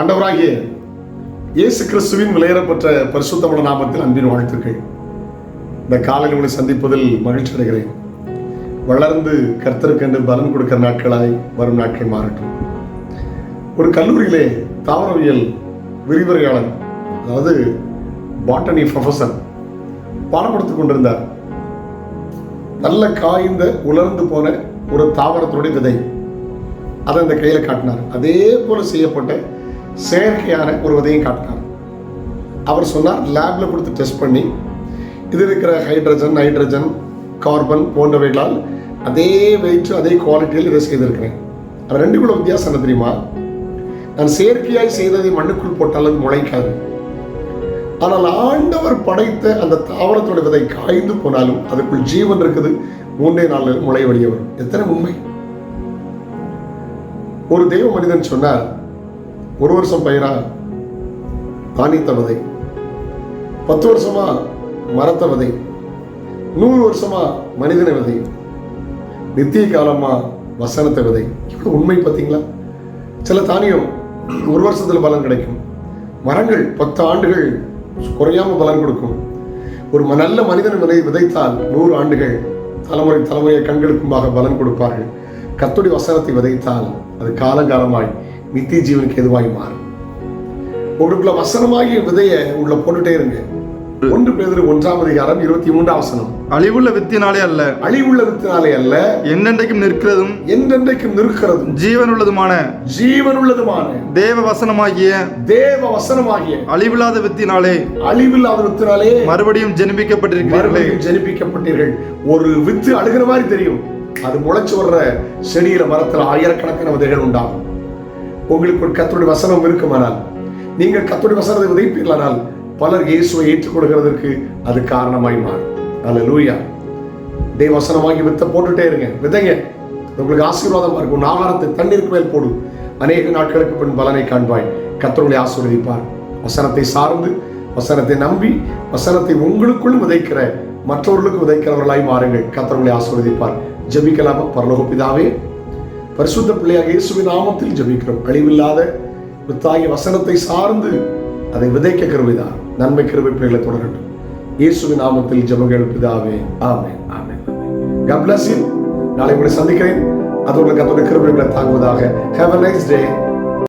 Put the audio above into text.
ஆண்டவராகிய இயேசு கிறிஸ்துவின் விலையேறப்பட்ட பரிசுத்தமன நாமத்தில் அன்பின் வாழ்த்துக்கள். இந்த காலையில் உங்களை சந்திப்பதில் மகிழ்ச்சி அடைகிறேன். வளர்ந்து கர்த்தருக்கென்று பலன் கொடுக்கிற நாட்களாய் வரும் நாட்கள் மாறட்டும். ஒரு கல்லூரியிலே தாவரவியல் விரிவுரையாளர் அதாவது பாட்டனி ப்ரொஃபஸர் பாடம் கொடுத்துக் கொண்டிருந்தார். நல்ல காய்ந்த உலர்ந்து போன ஒரு தாவரத்தினுடைய விதை. அதை இந்த கையில் காட்டினார். அதே போல செய்யப்பட்ட செயற்கையான ஒரு விதையும் காட்டினார். அவர் சொன்னார் லேபில் கொடுத்து டெஸ்ட் பண்ணி இது இருக்கிற ஹைட்ரஜன் நைட்ரஜன் கார்பன் போன்றவைகளால் அதே வெயிட் அதே குவாலிட்டியில் இதை செய்திருக்கிறேன். அது ரெண்டுக்குள்ள வித்தியாசம் என்ன தெரியுமா? நான் செயற்கையாய் செய்ததை மண்ணுக்குள் போட்டால் அது முளைக்காது. ஆனால் ஆண்டவர் படைத்த அந்த தாவரத்தோட விதை காய்ந்து போனாலும் அதுக்குள் ஜீவன் இருக்குது. மூன்றே நாளில் முளை வழியவர் எத்தனை உண்மை? ஒரு தெய்வ மனிதன் சொன்னார் ஒரு வருஷம் பயிரா தானித்த விதை பத்து வருஷமா மரத்த விதை நூறு வருஷமா மனிதன விதை நித்திய காலமா வசனத்தை விதை இவ்வளோ உண்மை பார்த்தீங்களா? சில தானியம் ஒரு வருஷத்தில் பலன் கிடைக்கும். மரங்கள் பத்து ஆண்டுகள் குறையாம பலன் கொடுக்கும். ஒரு ம- நல்ல மனிதன் விதை விதைத்தால் நூறு ஆண்டுகள் தலைமுறை தலைமுறை கண்களுக்குமாக பலன் கொடுப்பார்கள். கத்துடைய வசனத்தை விதைத்தால் அது காலங்காலமாய் நித்திய ஜீவனுக்கு எதுவாய் மாறும். உங்களுக்குள்ள வசனமாகிய விதைய உள்ள போட்டுட்டே இருங்க. ஒன்று பேதர் ஒன்றாம் அதிகாரம் இருபத்தி மூன்றாம் வசனம். அழிவுள்ள வித்தினாலே அல்ல. அழிவுள்ள வித்தினாலே அல்ல. என்னென்றைக்கும் நிற்கிறதும் என்றென்றைக்கும் நிற்கிறதும் ஜீவனுள்ளதுமான ஜீவனுள்ளதுமான தேவ வசனமாகிய தேவ வசனமாகிய அழிவில்லாத வித்தினாலே அழிவில்லாத வித்தினாலே மறுபடியும் ஜெனிப்பிக்கப்பட்டிருக்கிறீர்களே. ஜெனிப்பிக்கப்பட்டீர்கள். ஒரு வித்து அழுகிற மாதிரி தெரியும். அது முளைச்சு வர்ற செடியில மரத்துல ஆயிரக்கணக்கான விதைகள் உண்டாகும். உங்களுக்கு ஒரு கத்தருடைய வசனம் இருக்குமானால் நீங்கள் கத்தருடைய வசனத்தை விதைப்பீர்களானால் பலர் இயேசுவை ஏற்றுக்கொள்கிறதற்கு அது காரணமாய் மாறும். அல்ல லூயா தேவ வசனமாகி வித்த போட்டுட்டே இருங்க. விதைங்க. உங்களுக்கு ஆசீர்வாதமாக இருக்கும் உன் ஆகாரத்தை தண்ணீருக்கு மேல் போடு. அநேக நாட்களுக்கு பின் பலனை காண்பாய். கத்தருடைய ஆசீர்வதிப்பார். வசனத்தை சார்ந்து வசனத்தை நம்பி வசனத்தை உங்களுக்குள் விதைக்கிற மற்றவர்களுக்கு விதைக்கிறவர்களாய் மாறுங்கள். கத்தருடைய ஆசீர்வதிப்பார். ஜெபிக்கலாமா? பரலோகப்பிதாவே பரிசுத்த பிள்ளையாக இயேசுவின் நாமத்தில் ஜபிக்கிறோம். அழிவில்லாத வித்தாகிய வசனத்தை சார்ந்து அதை விதைக்க கருவிதான் நன்மை கிருபை பிள்ளைகளை தொடரட்டும். இயேசுவின் நாமத்தில் ஜெபங்கள் பிதாவே. ஆமென் ஆமென் God bless நாளை உங்களை சந்திக்கிறேன். அது உங்களுக்கு அதோட கிருபைகளை தாங்குவதாக. Have a nice day